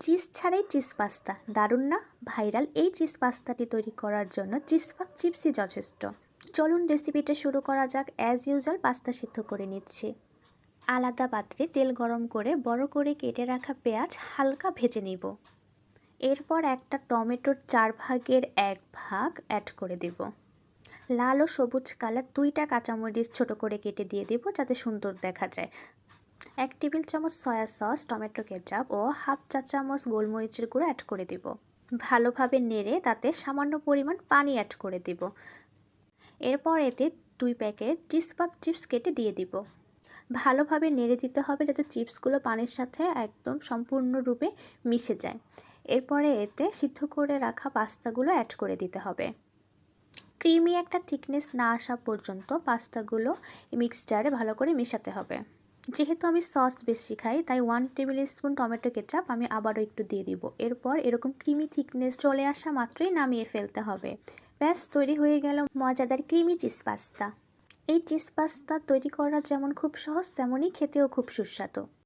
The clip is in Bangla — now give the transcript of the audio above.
চিজ ছাড়াই চিজ পাস্তা। দারুণ না? ভাইরাল এই চিজ পাস্তাটি তৈরি করার জন্য চিজ চিপসই যথেষ্ট। চলুন রেসিপিটা শুরু করা যাক। অ্যাজ ইউজুয়াল পাস্তা সিদ্ধ করে নিচ্ছি। আলাদা পাত্রে তেল গরম করে বড় করে কেটে রাখা পেঁয়াজ হালকা ভেজে নিব। এরপর একটা টমেটোর চার ভাগের এক ভাগ অ্যাড করে দেব। লাল ও সবুজ কালার দুইটা কাঁচামরিচ ছোট করে কেটে দিয়ে দেব যাতে সুন্দর দেখা যায়। এক টেবিল চামচ সয়া সস, টমেটো কেচাপ ও হাফ চা চামচ গোলমরিচের গুঁড়ো অ্যাড করে দেব। ভালোভাবে নেড়ে তাতে সামান্য পরিমাণ পানি অ্যাড করে দেব। এরপর এতে দুই প্যাকেট চিপস চিপস কেটে দিয়ে দিব। ভালোভাবে নেড়ে দিতে হবে যাতে চিপসগুলো পানির সাথে একদম সম্পূর্ণরূপে মিশে যায়। এরপরে এতে সিদ্ধ করে রাখা পাস্তাগুলো অ্যাড করে দিতে হবে। ক্রিমি একটা থিকনেস না আসা পর্যন্ত পাস্তাগুলো মিক্সচারে ভালো করে মেশাতে হবে। যেহেতু আমি সস বেশি খাই, তাই one table spoon tomato ketchup আমি আবারও একটু দিয়ে দিব। এরপর এরকম ক্রিমি থিকনেস চলে আসা মাত্রই নামিয়ে ফেলতে হবে। ব্যাস, তৈরি হয়ে গেল মজাদার ক্রিমি চিজ পাস্তা এই চিজ পাস্তা তৈরি করা যেমন খুব সহজ, তেমনই খেতেও খুব সুস্বাদু।